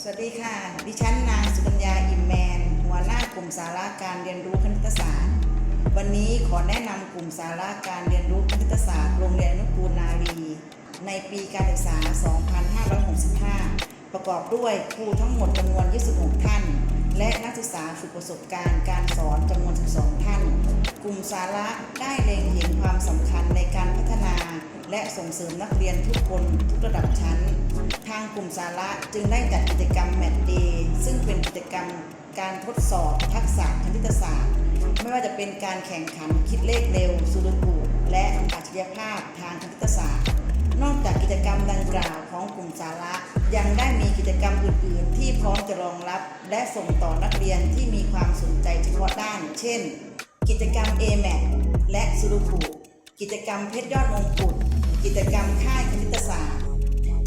สวัสดีค่ะ ดิฉันนางสุกัญญาอิมแมน หัวหน้ากลุ่มสาระการเรียนรู้คณิตศาสตร์ วันนี้ขอแนะนำกลุ่มสาระการเรียนรู้คณิตศาสตร์โรงเรียนอนุกูลนาวีในปีการศึกษา 2565 ประกอบด้วยครูทั้งหมดจำนวน 26 ท่าน และนักศึกษาฝึกประสบการณ์การสอนจำนวน 12 ท่าน กลุ่มสาระได้เล็งเห็นความสำคัญในการพัฒนา และส่งเสริมนักเรียนทุกคนทุกระดับชั้น ทางกลุ่มสาระจึงได้จัดกิจกรรมแมทเดย์ซึ่งเป็นกิจกรรมการทดสอบทักษะคณิตศาสตร์ ไม่ว่าจะเป็นการแข่งขันคิดเลขเร็วสุดกุและอัจฉริยภาพทางคณิตศาสตร์ นอกจากกิจกรรมดังกล่าวของกลุ่มสาระยังได้มีกิจกรรมอื่น ๆ ที่พร้อมจะรองรับ และส่งต่อนักเรียนที่มีความสนใจเฉพาะด้าน เช่น กิจกรรม a m a t และสุรุกุกิจกรรมเพชรยอดมงกุฎ กิจกรรมค่ายคณิตศาสตร์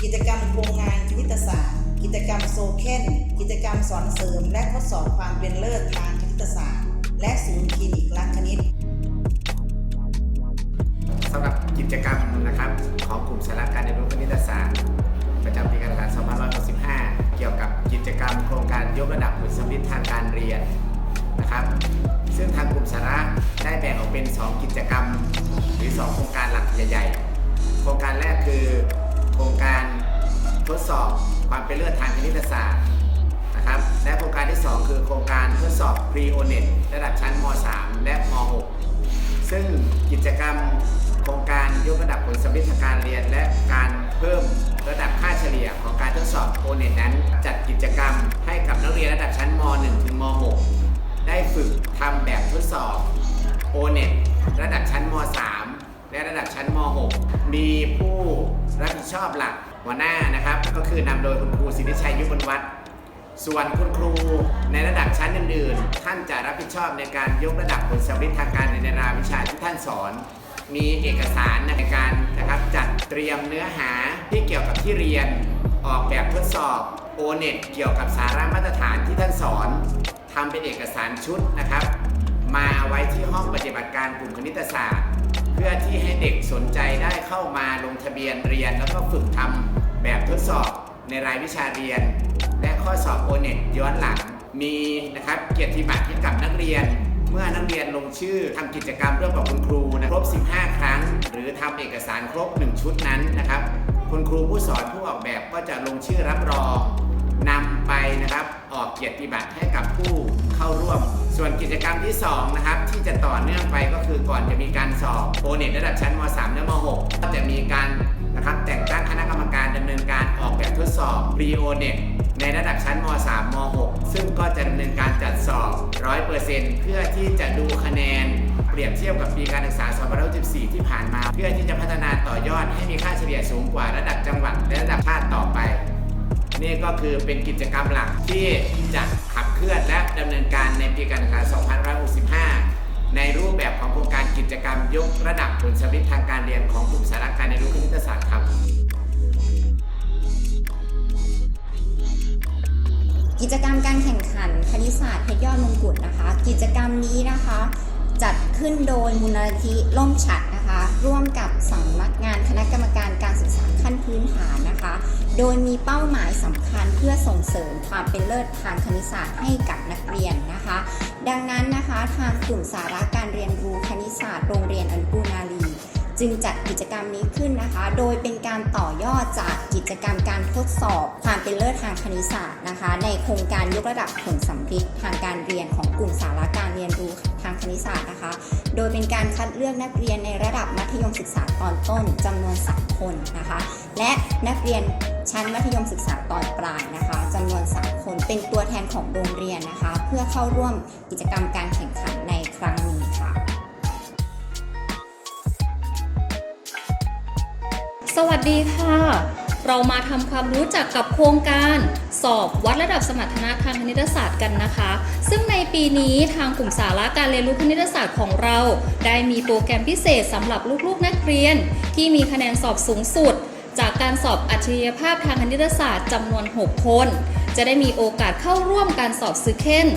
กิจกรรมโครงงานคณิตศาสตร์ กิจกรรมโซเคนกิจกรรมสอนเสริม และทดสอบความเป็นเลิศทางคณิตศาสตร์ และศูนย์คลินิกรักคณิตสำหรับกิจกรรมนะครับของกลุ่มสาระการเรียนรู้คณิตศาสตร์ ประจำปีการศึกษา2565 เกี่ยวกับกิจกรรมโครงการยกระดับผลสำลิดทางการเรียนนะครับซึ่งทางกลุ่มสาระได้แบ่งออกเป็น 2 กิจกรรม หรือ 2 โครงการหลักใหญ่ ๆ โครงการแรกคือโครงการทดสอบความเป็นเลิศทางคณิตศาสตร์นะครับ และโครงการที่ 2 คือโครงการทดสอบ pre o n e t ระดับชั้นม .3 และม .6 ซึ่งกิจกรรมโครงการยกระดับผลสำลิดทางการเรียน และการเพิ่มระดับค่าเฉลี่ยของการทดสอบโอเน็ตนั้น จัดกิจกรรมให้กับนักเรียนระดับชั้นม .1 ถึงม .6 ได้ฝึกทำแบบทดสอบโอเน็ตระดับชั้นม .3 และระดับชั้นม .6 มีผู้รับผิดชอบหลักหัวหน้านะครับ ก็คือนำโดยคุณครูสิทธิชัยยุบลวัฒน์ส่วนคุณครูในระดับชั้นอื่นๆ ท่านจะรับผิดชอบในการยกระดับผลสำลิดทางการในรายวิชาที่ท่านสอน มีเอกสารในการนะครับจัดเตรียมเนื้อหาที่เกี่ยวกับที่เรียน ออกแบบทดสอบโอเน็ตเกี่ยวกับสาระมาตรฐานที่ท่านสอนทำเป็นเอกสารชุดนะครับ มาไว้ที่ห้องปฏิบัติการกลุ่มคณิตศาสตร์ พื่อที่ให้เด็กสนใจได้เข้ามาลงทะเบียนเรียน แล้วก็ฝึกทำแบบทดสอบในรายวิชาเรียน และข้อสอบโอเน็ตย้อนหลังมีนะครับเกียรติบัตรให้กับนักเรียน เมื่อนักเรียนลงชื่อทำกิจกรรมร่วมกับคุณครูนะครบ 15 ครั้ง หรือทำเอกสารครบ 1 ชุดนั้นนะครับ คุณครูผู้สอนผู้ออกแบบก็จะลงชื่อรับรอง นำไปนะครับออกเกียรติบัตรให้กับผู้เข้าร่วม ส่วนกิจกรรมที่2นะครับที่จะต่อเนื่องไปก็คือก่อนจะมีการสอบโอเน็ตระดับชั้นม .3 และม .6 ก็จะมีการนะครับแต่งตั้งคณะกรรมการดำเนินการออกแบบทดสอบ pre o n e t ในระดับชั้นม .3 ม .6 ซึ่งก็จะดำเนินการจัดสอบ 100%เพื่อที่จะดูคะแนน เปรียบเทียบกับปีการศึกษา2514 ที่ผ่านมา เพื่อที่จะพัฒนาต่อยอดให้มีค่าเฉลี่ยสูงกว่าระดับจังหวัดและระดับชาติต่อไป นี่ก็คือเป็นกิจกรรมหลักที่จะขับเคลื่อนและดำเนินการในปีการศึกษา2565 ในรูปแบบของโครงการกิจกรรมยกระดับผลสำลิดทางการเรียนของกลุ่มสาระการเรียนรู้คณิตศาสตร์ครับกิจกรรมการแข่งขันคณิตศาสตร์เพชรยอดมงกุฎนะคะ กิจกรรมนี้นะคะ จัดขึ้นโดยมูลนิธิล่มฉัดนะคะ ร่วมกับสำนักงานคณะกรรมการการศึกษาขั้นพื้นฐานนะคะ โดยมีเป้าหมายสำคัญเพื่อส่งเสริมความเป็นเลิศทางคณิตศาสตร์ให้กับนักเรียนนะคะ ดังนั้นนะคะทางกลุ่มสาระการเรียนรู้คณิตศาสตร์โรงเรียนอนุกูนารีจึงจัดกิจกรรมนี้ขึ้นนะคะ โดยเป็นการต่อยอดจากกิจกรรมการทดสอบความเป็นเลิศทางคณิตศาสตร์นะคะ ในโครงการยกระดับผลสำลิดทางการเรียนของกลุ่มสาระการเรียนรู้ทางคณิตศาสตร์นะคะ โดยเป็นการคัดเลือกนักเรียนในระดับมัธยมศึกษาตอนต้นจำนวน3คนนะคะ และนักเรียนชั้นมัธยมศึกษาตอนปลายนะคะจำนวน3คนเป็นตัวแทนของโรงเรียนนะคะ เพื่อเข้าร่วมกิจกรรมการแข่งขันในครั้งนี้ค่ะ สวัสดีค่ะ เรามาทำความรู้จักกับโครงการสอบวัดระดับสมรรถนะทางคณิตศาสตร์กันนะคะ ซึ่งในปีนี้ทางกลุ่มสาระการเรียนรู้คณิตศาสตร์ของเรา ได้มีโปรแกรมพิเศษสำหรับลูกๆนักเรียน ที่มีคะแนนสอบสูงสุด การสอบอัจฉริยภาพทางคณิตศาสตร์จำนวน 6 คน จะได้มีโอกาสเข้าร่วมการสอบซึเคน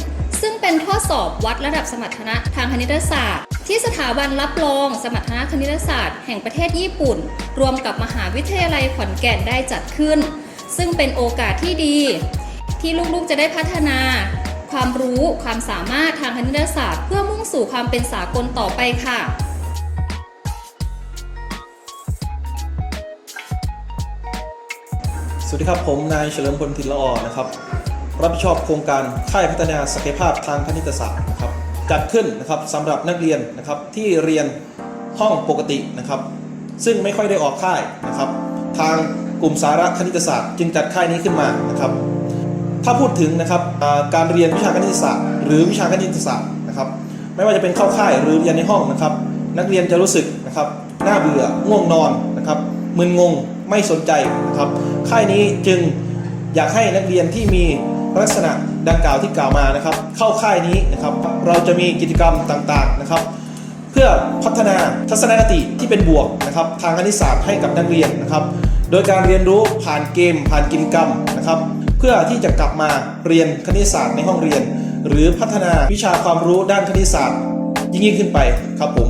ซึ่งเป็นข้อสอบวัดระดับสมรรถนะทางคณิตศาสตร์ ที่สถาบันรับรองสมรรถนะคณิตศาสตร์ แห่งประเทศญี่ปุ่น รวมกับมหาวิทยาลัยขอนแก่นได้จัดขึ้น ซึ่งเป็นโอกาสที่ดี ที่ลูกๆจะได้พัฒนา ความรู้ความสามารถทางคณิตศาสตร์ เพื่อมุ่งสู่ความเป็นสากลต่อไปค่ะ สวัสดีครับ ผมนายเฉลิมพลทินละออนะครับ รับผิดชอบโครงการค่ายพัฒนาศักยภาพทางคณิตศาสตร์นะครับ จัดขึ้นนะครับสำหรับนักเรียนนะครับที่เรียนห้องปกตินะครับ ซึ่งไม่ค่อยได้ออกค่ายนะครับ ทางกลุ่มสาระคณิตศาสตร์ จึงจัดค่ายนี้ขึ้นมานะครับ ถ้าพูดถึงนะครับการเรียนวิชาคณิตศาสตร์ หรือวิชาคณิตศาสตร์นะครับ ไม่ว่าจะเป็นเข้าค่ายหรือเรียนในห้องนะครับ นักเรียนจะรู้สึกนะครับน่าเบื่อง่วงนอนนะครับมึนงง ไม่สนใจนะครับค่ายนี้จึงอยากให้นักเรียนที่มีลักษณะดังกล่าวที่กล่าวมานะครับ เข้าค่ายนี้นะครับ เราจะมีกิจกรรมต่างๆนะครับ เพื่อพัฒนาทัศนคติที่เป็นบวกนะครับ ทางคณิตศาสตร์ให้กับนักเรียนนะครับ โดยการเรียนรู้ผ่านเกม ผ่านกิจกรรมนะครับ เพื่อที่จะกลับมาเรียนคณิตศาสตร์ในห้องเรียน หรือพัฒนาวิชาความรู้ด้านคณิตศาสตร์ ยิ่งขึ้นไปครับผม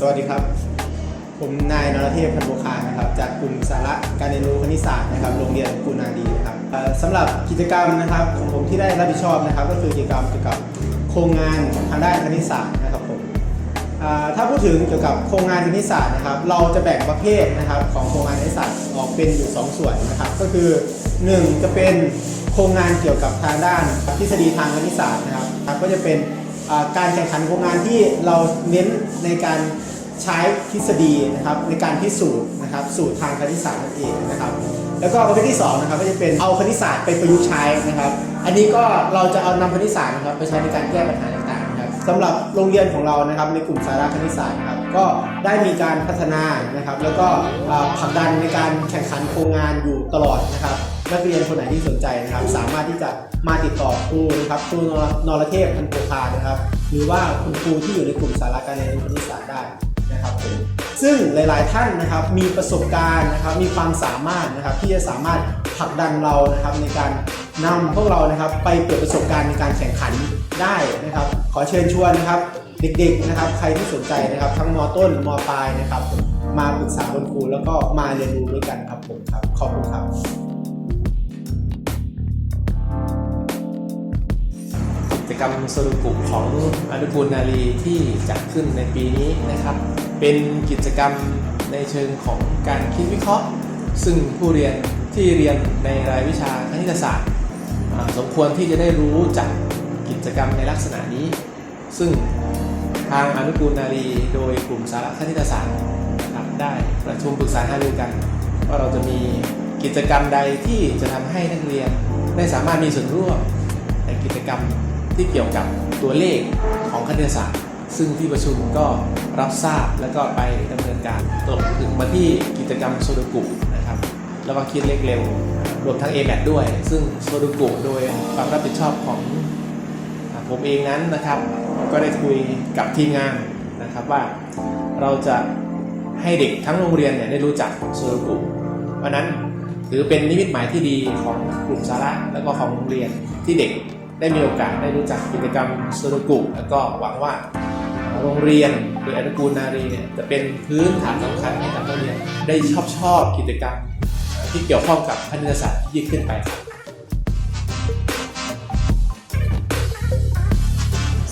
สวัสดีครับ ผมนายนรเทพพันธุคานะครับ จากกลุ่มสาระการเรียนรู้คณิตศาสตร์นะครับ โรงเรียนกุนาดีนะครับสำหรับกิจกรรมนะครับของผมที่ได้รับผิดชอบนะครับ ก็คือกิจกรรมเกี่ยวกับโครงงานทางด้านคณิตศาสตร์นะครับผมถ้าพูดถึงเกี่ยวกับโครงงานคณิตศาสตร์นะครับ เราจะแบ่งประเภทนะครับของโครงงานคณิตศาสตร์ออกเป็นอยู่สองส่วนนะครับ ก็คือหนึ่งจะเป็นโครงงานเกี่ยวกับทางด้านทฤษฎีทางคณิตศาสตร์นะครับ ก็จะเป็น การแข่งขันโครงงานที่เราเน้นในการใช้ทฤษฎีนะครับในการพิสูจน์นะครับสูตรทางคณิตศาสตร์นั่นเองนะครับ แล้วก็ประเภทที่สองนะครับก็จะเป็นเอาคณิตศาสตร์ไปประยุกต์ใช้นะครับ อันนี้ก็เราจะเอานำคณิตศาสตร์นะครับไปใช้ในการแก้ปัญหาต่างๆนะครับสำหรับโรงเรียนของเรานะครับในกลุ่มสาระคณิตศาสตร์ครับก็ได้มีการพัฒนานะครับ แล้วก็ผลักดันในการแข่งขันโครงงานอยู่ตลอดนะครับ นักเรียนคนไหนที่สนใจนะครับ สามารถที่จะมาติดต่อครูนะครับครูนรเทพพันโพคานะครับ หรือว่าคุณครูที่อยู่ในกลุ่มสาระการเรียนรู้คณิตศาสตร์ได้นะครับผมซึ่งหลาย ๆ ท่านนะครับมีประสบการณ์นะครับ มีความสามารถนะครับที่จะสามารถผลักดันเรานะครับในการนำพวกเรานะครับไปเปิดประสบการณ์ในการแข่งขันได้นะครับ ขอเชิญชวนนะครับเด็ก ๆ นะครับ ใครที่สนใจนะครับ ทั้งมต้นมปลายนะครับ มาปรึกษาคุณครูแล้วก็มาเรียนรู้ด้วยกันครับผมครับขอบคุณครับ จกรรมสรุกุของอนุกูลนารีที่จัดขึ้นในปีนี้นะครับ เป็นกิจกรรมในเชิงของการคิดวิเคราะห์ ซึ่งผู้เรียนที่เรียนในรายวิชาคณิตศาสตร์ สมควรที่จะได้รู้จักกิจกรรมในลักษณะนี้ ซึ่งทางอนุกูลนารีโดยกลุ่มสาระคณิตศาสตร์นะครับได้ประชุมปรึกษาหารือกัน ว่าเราจะมีกิจกรรมใดที่จะทำให้นักเรียนได้สามารถมีส่วนร่วมในกิจกรรม ที่เกี่ยวกับตัวเลขของคณิตศาสตร์ ซึ่งที่ประชุมก็รับทราบแล้วก็ไปดำเนินการตกถึงมาที่กิจกรรมโซโดกุนะครับ แล้วก็คิดเลขเร็ว รวมทั้ง a m a t ด้วย ซึ่งโซโดกุโดยความรับผิดชอบของผมเองนั้นนะครับ ก็ได้คุยกับทีมงานนะครับว่าเราจะให้เด็กทั้งโรงเรียนเนี่ยได้รู้จักโซโดกุเพราะนั้นถือเป็นนิมิตหมายที่ดีของกลุ่มสาระและก็ของโรงเรียนที่เด็ก ได้มีโอกาสได้รู้จักกิจกรรมโซโลกุ แล้วก็หวังว่าโรงเรียนหรืออนุกูลนารีเนี่ยจะเป็นพื้นฐานสำคัญให้กับนักเรียนได้ชอบชอบกิจกรรมที่เกี่ยวข้องกับคณิตศาสตร์ยิ่งขึ้นไปครับ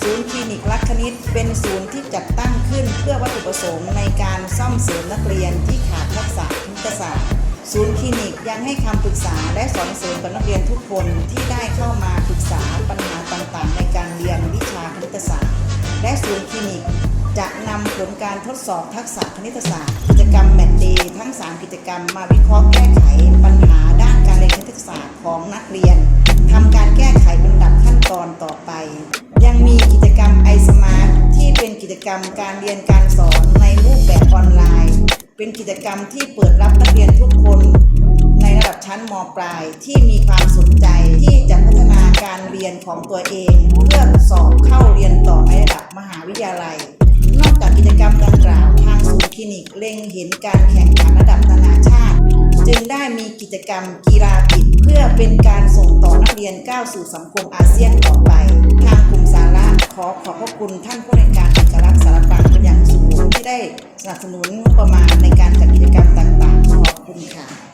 ศูนย์คลินิกรักคณิตเป็นศูนย์ที่จัดตั้งขึ้นเพื่อวัตถุประสงค์ในการซ่อมเสริมนักเรียนที่ขาดทักษะคณิตศาสตร์ ศูนย์คลินิกยังให้คำปรึกษาและสอนเสริมกับนักเรียนทุกคนที่ได้เข้ามาปรึกษาปัญหาต่างๆ ในการเรียนวิชาคณิตศาสตร์ และศูนย์คลินิกจะนำผลการทดสอบทักษะคณิตศาสตร์ กิจกรรมแมทเดย์ทั้ง 3 กิจกรรมมาวิเคราะห์แก้ไขปัญหาด้านการเรียนคณิตศาสตร์ของนักเรียนทำการแก้ไขเป็นลำดับขั้นตอนต่อไป ยังมีกิจกรรม iSmart ที่เป็นกิจกรรมการเรียนการสอนในรูปแบบออนไลน์ เป็นกิจกรรมที่เปิดรับนักเรียนทุกคนในระดับชั้นมปลายที่มีความสนใจที่จะพัฒนาการเรียนของตัวเอง เพื่อสอบเข้าเรียนต่อในระดับมหาวิทยาลัย นอกจากกิจกรรมดังกล่าวทางศูนย์คลินิกเล็งเห็นการแข่งขันระดับนานาชาติ จึงได้มีกิจกรรมกีฬาบิดเพื่อเป็นการส่งต่อนักเรียนก้าวสู่สังคมอาเซียนต่อไป ทางกลุ่มสาระ ขอขอบพระคุณท่านผู้ในการจัดรักสารปังเป็นอย่างสูงที่ได้สนับสนุนประมาณในการจัดกิจกรรมต่างๆขอบคุณค่ะ